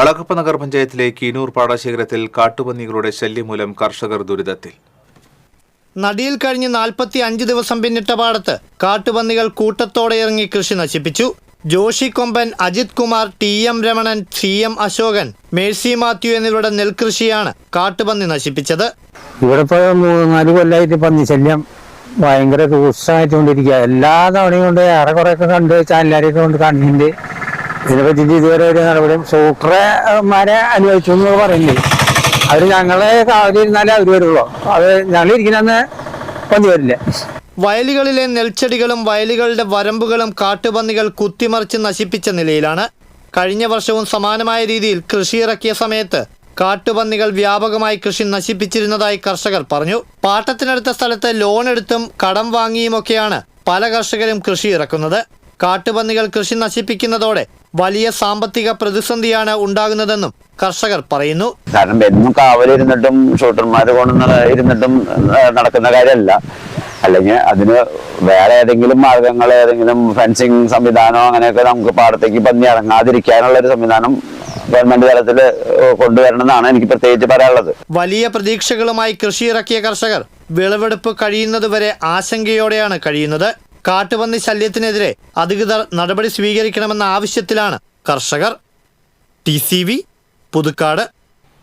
അളകപ്പ നഗർ പഞ്ചായത്തിലെ കീനൂർ പാടശേഖരത്തിൽ കാട്ടുപന്നികളുടെ ശല്യം മൂലം കർഷകർ ദുരിതത്തിൽ. നടിയിൽ കഴിഞ്ഞ് നാൽപ്പത്തി അഞ്ച് ദിവസം പിന്നിട്ട പാടത്ത് കാട്ടുപന്നികൾ കൂട്ടത്തോടെ ഇറങ്ങി കൃഷി നശിപ്പിച്ചു. Joshi Komban Ajith Kumar T M Ramanan C M Ashokan Mercy Mathew എന്നിവരുടെ നെൽകൃഷിയാണ് കാട്ടുപന്നി നശിപ്പിച്ചത്. ഇവിടെ ഇപ്പോൾ നാല് കൊല്ലമായിട്ട് പന്നിശല്യം ഭയങ്കര രൂക്ഷമായിട്ടുകൊണ്ടിരിക്കുക എല്ലാ തവണയും കൊണ്ട് ഏറെ കുറെയൊക്കെ കണ്ട് ചാനലാരെയൊക്കെ കൊണ്ട് കണ്ടിട്ടുണ്ട് ഇതിനെ പറ്റിയിട്ട് ഇതുവരെ ഒരു നടപടിയും സൂട്ടർമാരെ അനുഭവിച്ചു എന്ന് പറയുന്നത് അവർ ഞങ്ങളെ കാവലിരുന്നാലേ അവർ വരുള്ളൂ. അത് ഞങ്ങൾ ഇരിക്കുന്ന പന്തി വരില്ല വയലുകളിലെ നെൽച്ചെടികളും വയലുകളുടെ വരമ്പുകളും കാട്ടുപന്നികൾ കുത്തിമറിച്ച് നശിപ്പിച്ച നിലയിലാണ് കഴിഞ്ഞ വർഷവും സമാനമായ രീതിയിൽ കൃഷിയിറക്കിയ സമയത്ത് കാട്ടുപന്നികൾ വ്യാപകമായി കൃഷി നശിപ്പിച്ചിരുന്നതായി കർഷകർ പറഞ്ഞു. പാട്ടത്തിനടുത്ത സ്ഥലത്ത് ലോൺ എടുത്തും കടം വാങ്ങിയുമൊക്കെയാണ് പല കർഷകരും കൃഷി ഇറക്കുന്നത്. കാട്ടുപന്നികൾ കൃഷി നശിപ്പിക്കുന്നതോടെ വലിയ സാമ്പത്തിക പ്രതിസന്ധിയാണ് ഉണ്ടാകുന്നതെന്നും കർഷകർ പറയുന്നു. കാരണം എന്നും കാവലിരുന്നിട്ടും ഷൂട്ടർമാർ കൊണ്ടുവന്ന് ഇരുന്നിട്ടും നടക്കുന്ന കാര്യമല്ല. അല്ലെങ്കിൽ അതിന് വേറെ ഏതെങ്കിലും മാർഗങ്ങൾ ഏതെങ്കിലും ഫെൻസിങ് സംവിധാനം അങ്ങനെയൊക്കെ നമുക്ക് പാടത്തേക്ക് പന്നി ഇറങ്ങാതിരിക്കാനുള്ള ഒരു സംവിധാനം ഗവൺമെന്റ് തലത്തിൽ കൊണ്ടുവരണമെന്നാണ് എനിക്ക് പ്രത്യേകിച്ച് പറയാനുള്ളത്. വലിയ പ്രതീക്ഷകളുമായി കൃഷി ഇറക്കിയ കർഷകർ വിളവെടുപ്പ് കഴിയുന്നതുവരെ ആശങ്കയോടെയാണ് കഴിയുന്നത്. കാട്ടുപന്നി ശല്യത്തിനെതിരെ അധികൃതർ നടപടി സ്വീകരിക്കണമെന്ന ആവശ്യത്തിലാണ് കർഷകർ. ടി പുതുക്കാട്.